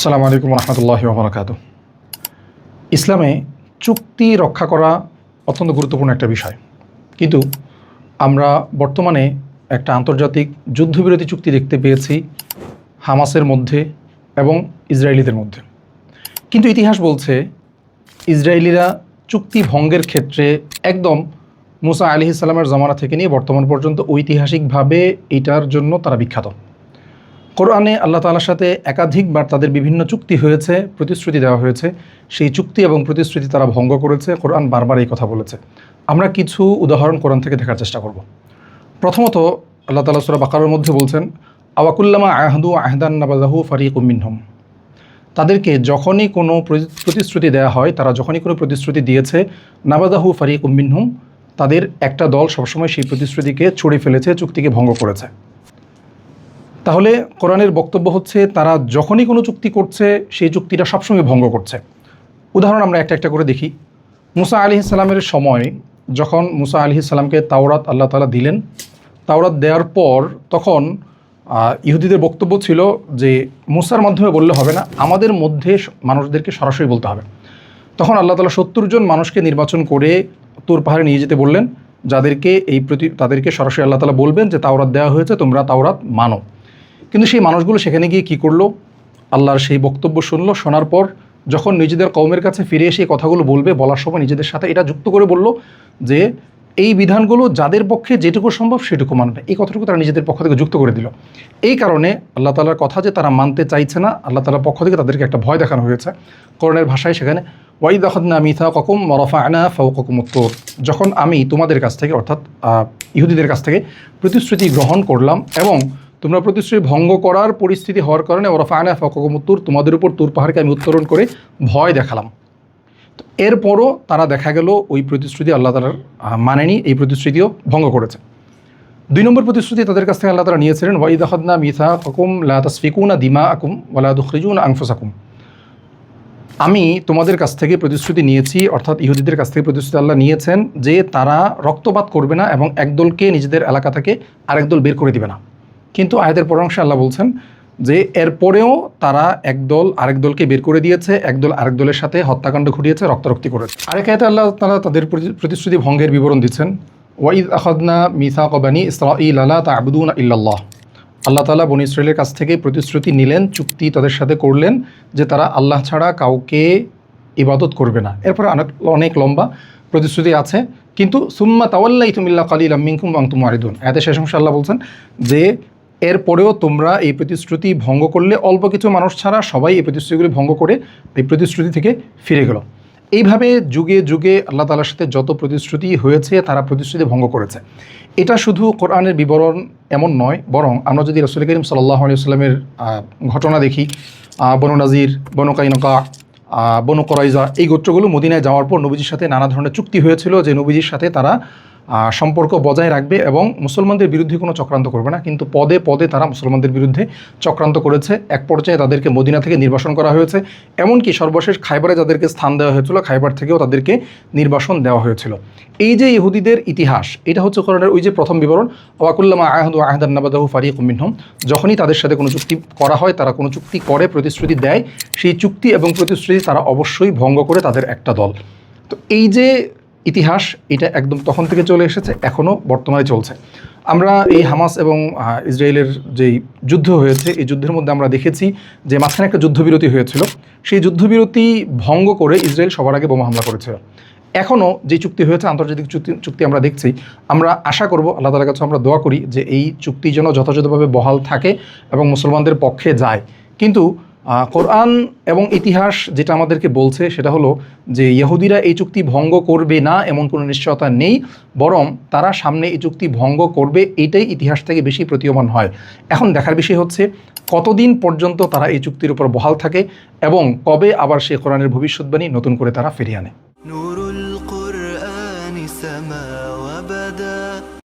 আসসালামু আলাইকুম রহমতুল্লাহ বরকাত ইসলামে চুক্তি রক্ষা করা অত্যন্ত গুরুত্বপূর্ণ একটা বিষয়। কিন্তু আমরা বর্তমানে একটা আন্তর্জাতিক যুদ্ধবিরতি চুক্তি দেখতে পেয়েছি হামাসের মধ্যে এবং ইসরায়েলিদের মধ্যে। কিন্তু ইতিহাস বলছে, ইসরায়েলিরা চুক্তি ভঙ্গের ক্ষেত্রে একদম মুসা আলি ইসলামের জমানা থেকে নিয়ে বর্তমান পর্যন্ত ঐতিহাসিকভাবে এটার জন্য তারা বিখ্যাত। কোরআনে আল্লাহ তালার সাথে একাধিকবার তাদের বিভিন্ন চুক্তি হয়েছে, প্রতিশ্রুতি দেওয়া হয়েছে। সেই চুক্তি এবং প্রতিশ্রুতি তারা ভঙ্গ করেছে। কোরআন বারবার এই কথা বলেছে। আমরা কিছু উদাহরণ কোরআন থেকে দেখার চেষ্টা করব। প্রথমত, আল্লাহ তালা সুরা বাকারের মধ্যে বলছেন আওয়াকুল্লামা আহদু আহদান নাবাজাহু ফারিক উম্মিনহম তাদেরকে যখনই কোনো প্রতি- প্রতিশ্রুতি দেওয়া হয়, তারা যখনই কোনো প্রতিশ্রুতি দিয়েছে নাবাদাহু ফারিক উম্মিনহুম তাদের একটা দল সবসময় সেই প্রতিশ্রুতিকে ছড়ে ফেলেছে, চুক্তিকে ভঙ্গ করেছে। তাহলে কোরআনের বক্তব্য হচ্ছে, তারা যখনই কোনো চুক্তি করছে, সেই চুক্তিটা সবসময় ভঙ্গ করছে। উদাহরণ আমরা একটা একটা করে দেখি। মুসা আলি ইসলামের সময় যখন মুসা আলি ইসলামকে তাওরাত আল্লাহ তালা দিলেন, তাওরাত দেওয়ার পর তখন ইহুদিদের বক্তব্য ছিল যে মুসার মাধ্যমে বললে হবে না, আমাদের মধ্যে মানুষদেরকে সরাসরি বলতে হবে। তখন আল্লাহ তালা সত্তর জন মানুষকে নির্বাচন করে তোর পাহাড়ে নিয়ে যেতে বললেন, যাদেরকে এই প্রতি, তাদেরকে সরাসরি আল্লাহ তালা বলবেন যে তাওরাত দেওয়া হয়েছে, তোমরা তাওরাত মানো। কিন্তু সেই মানুষগুলো সেখানে গিয়ে কী করল? আল্লাহর সেই বক্তব্য শুনলো, শোনার পর যখন নিজেদের কৌমের কাছে ফিরে এসে এই কথাগুলো বলবে, বলার সময় নিজেদের সাথে এটা যুক্ত করে বলল যে, এই বিধানগুলো যাদের পক্ষে যেটুকু সম্ভব সেটুকু মানবে এই কথাটুকু তারা নিজেদের পক্ষ থেকে যুক্ত করে দিল। এই কারণে আল্লাহ তালার কথা যে তারা মানতে চাইছে না, আল্লাহ তালার পক্ষ থেকে তাদেরকে একটা ভয় দেখানো হয়েছে। করণের ভাষায় সেখানে ওয়াই দখদনা মিথা ককুম মরফা আনা ফাউ ককুম উত্তর। যখন আমি তোমাদের কাছ থেকে, অর্থাৎ ইহুদিদের কাছ থেকে প্রতিশ্রুতি গ্রহণ করলাম এবং তোমরা প্রতিশ্রুতি ভঙ্গ করার পরিস্থিতি হওয়ার কারণে ওরা আনা ফাকুম উত্তর তোমাদের উপর তুর পাহাড়কে আমি উত্তরণ করে ভয় দেখালাম। তো এরপরও তারা দেখা গেল ওই প্রতিশ্রুতি আল্লাহ তালার মানেনি, এই প্রতিশ্রুতিও ভঙ্গ করেছে। দুই নম্বর প্রতিশ্রুতি তাদের কাছ থেকে আল্লাহ তালা নিয়েছিলেন ওয়াইদাহদনা মিথা ফকুম লা তসফিকুনা দিমা আকুম ওয়ালা দুখরিজুন আংফুসাকুম আমি তোমাদের কাছ থেকে প্রতিশ্রুতি নিয়েছি, অর্থাৎ ইহুদিদের কাছ থেকে প্রতিশ্রুতি আল্লাহ নিয়েছেন যে তারা রক্তপাত করবে না এবং একদলকে নিজেদের এলাকা থেকে আরেক দল বের করে দিবে না। কিন্তু আয়াতের পরাংশে আল্লাহ বলছেন যে এরপরেও তারা একদল আরেক দলকে বের করে দিয়েছে একদল আরেক দলের সাথে হত্যাকাণ্ড ঘটিয়েছে, রক্তারক্তি করেছে। আরেক আয়াতে আল্লাহ তারা তাদের প্রতি- প্রতিশ্রুতি ভঙ্গের বিবরণ দিচ্ছেন, ওয়াইদ আখাদনা মিসা কবানি ইসরাইল আলা তা আবুদুন ইল্লাল্লাহ। আল্লাহ তালা বনি ইসরায়েলের কাছ থেকে প্রতিশ্রুতি নিলেন, চুক্তি তাদের সাথে করলেন যে তারা আল্লাহ ছাড়া কাউকে ইবাদত করবে না। এরপরে অনেক অনেক লম্বা প্রতিশ্রুতি আছে, কিন্তু সুম্মা তাওয়াল্লা ইতুমিল্লা কালিল আমিনকুম আংতুম আরিদুন এতে শেষ অংশ আল্লাহ বলছেন যে এরপরেও তোমরা এই প্রতিশ্রুতি ভঙ্গ করলে অল্প কিছু মানুষ ছাড়া সবাই এই প্রতিশ্রুতিগুলি ভঙ্গ করে এই প্রতিশ্রুতি থেকে ফিরে গেল। এইভাবে যুগে যুগে আল্লাহ তালার সাথে যত প্রতিশ্রুতি হয়েছে, তারা প্রতিশ্রুতি ভঙ্গ করেছে। এটা শুধু কোরআনের বিবরণ এমন নয়, বরং আমরা যদি রসুল করিম সাল্লাহ আলিয়াল্লামের ঘটনা দেখি বনু নাজির, বনু কাইনকা বনু করাইজা এই গোত্রগুলো মদিনায় যাওয়ার পর নবীজির সাথে নানা ধরনের চুক্তি হয়েছিল যে নবীজির সাথে তারা সম্পর্ক বজায় রাখবে এবং মুসলমানদের বিরুদ্ধে কোনো চক্রান্ত করবে না, কিন্তু পদে পদে তারা মুসলমানদের বিরুদ্ধে চক্রান্ত করেছে। এক পর্যায়ে তাদেরকে মদিনা থেকে নির্বাসন করা হয়েছে, এমনকি সর্বশেষ খাইবারে যাদেরকে স্থান দেওয়া হয়েছিল, খাইবার থেকেও তাদেরকে নির্বাসন দেওয়া হয়েছিল। এই যে ইহুদিদের ইতিহাস, এটা হচ্ছে কোরআনের ওই যে প্রথম বিবরণ, ওয়াকুল্লামা আহদু আহদান নাবাদাহু ফারিক মিনহম। যখনই তাদের সাথে কোনো চুক্তি করা হয়, তারা কোনো চুক্তি করে, প্রতিশ্রুতি দেয়, সেই চুক্তি এবং প্রতিশ্রুতি তারা অবশ্যই ভঙ্গ করে তাদের একটা দল। তো এই যে ইতিহাস, এটা একদম তখন থেকে চলে এসেছে, এখনও বর্তমানে চলছে। আমরা এই হামাস এবং ইসরায়েলের যেই যুদ্ধ হয়েছে, এই যুদ্ধের মধ্যে আমরা দেখেছি যে মাঝখানে একটা যুদ্ধবিরতি হয়েছিল। সেই যুদ্ধবিরতি ভঙ্গ করে ইসরায়েল সবার আগে বোমা হামলা করেছিল। এখনও যে চুক্তি হয়েছে, আন্তর্জাতিক চুক্তি চুক্তি আমরা দেখছি, আমরা আশা করব, আল্লাহ তালার কাছে আমরা দোয়া করি যে এই চুক্তি যেন যথাযথভাবে বহাল থাকে এবং মুসলমানদের পক্ষে যায়। কিন্তু কোরআন এবং ইতিহাস যেটা আমাদেরকে বলছে সেটা হলো যে ইহুদিরা এই চুক্তি ভঙ্গ করবে না, এমন কোনো নিশ্চয়তা নেই, বরং তারা সামনে এই চুক্তি ভঙ্গ করবে, এটাই ইতিহাস থেকে বেশি প্রতীয়মান হয়। এখন দেখার বিষয় হচ্ছে, কতদিন পর্যন্ত তারা এই চুক্তির উপর বহাল থাকে এবং কবে আবার সে কোরআনের ভবিষ্যৎবাণী নতুন করে তারা ফিরিয়ে আনে?